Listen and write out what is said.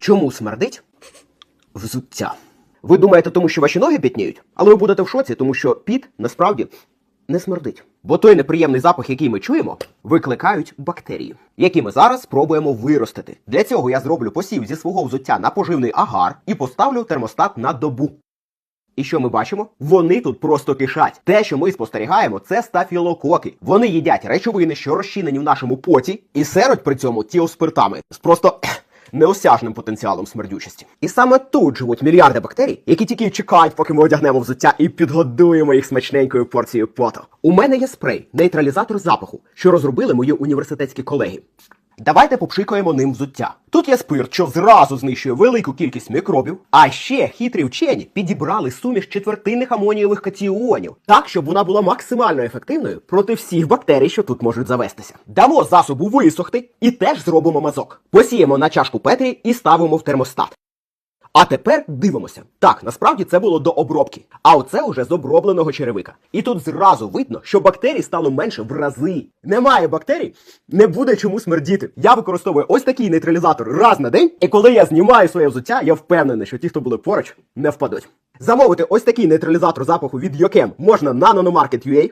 Чому смердить? Взуття. Ви думаєте, тому що ваші ноги пітніють? Але ви будете в шоці, тому що піт насправді не смердить. Бо той неприємний запах, який ми чуємо, викликають бактерії, які ми зараз спробуємо виростити. Для цього я зроблю посів зі свого взуття на поживний агар і поставлю термостат на добу. І що ми бачимо? Вони тут просто кишать. Те, що ми спостерігаємо, це стафілококи. Вони їдять речовини, що розчинені в нашому поті, і серуть при цьому тіоспиртами з просто неосяжним потенціалом смердючості. І саме тут живуть мільярди бактерій, які тільки чекають, поки ми одягнемо взуття і підгодуємо їх смачненькою порцією поту. У мене є спрей, нейтралізатор запаху, що розробили мої університетські колеги. Давайте попшикаємо ним взуття. Тут є спирт, що зразу знищує велику кількість мікробів. А ще хитрі вчені підібрали суміш четвертинних амонієвих катіонів, так, щоб вона була максимально ефективною проти всіх бактерій, що тут можуть завестися. Дамо засобу висохти і теж зробимо мазок. Посіємо на чашку Петрі і ставимо в термостат. А тепер дивимося. Так, насправді це було до обробки. А оце уже з обробленого черевика. І тут зразу видно, що бактерій стало менше в рази. Немає бактерій, не буде чому смердіти. Я використовую ось такий нейтралізатор раз на день, і коли я знімаю своє взуття, я впевнений, що ті, хто були поруч, не впадуть. Замовити ось такий нейтралізатор запаху від Йокем можна на Nanomarket.ua.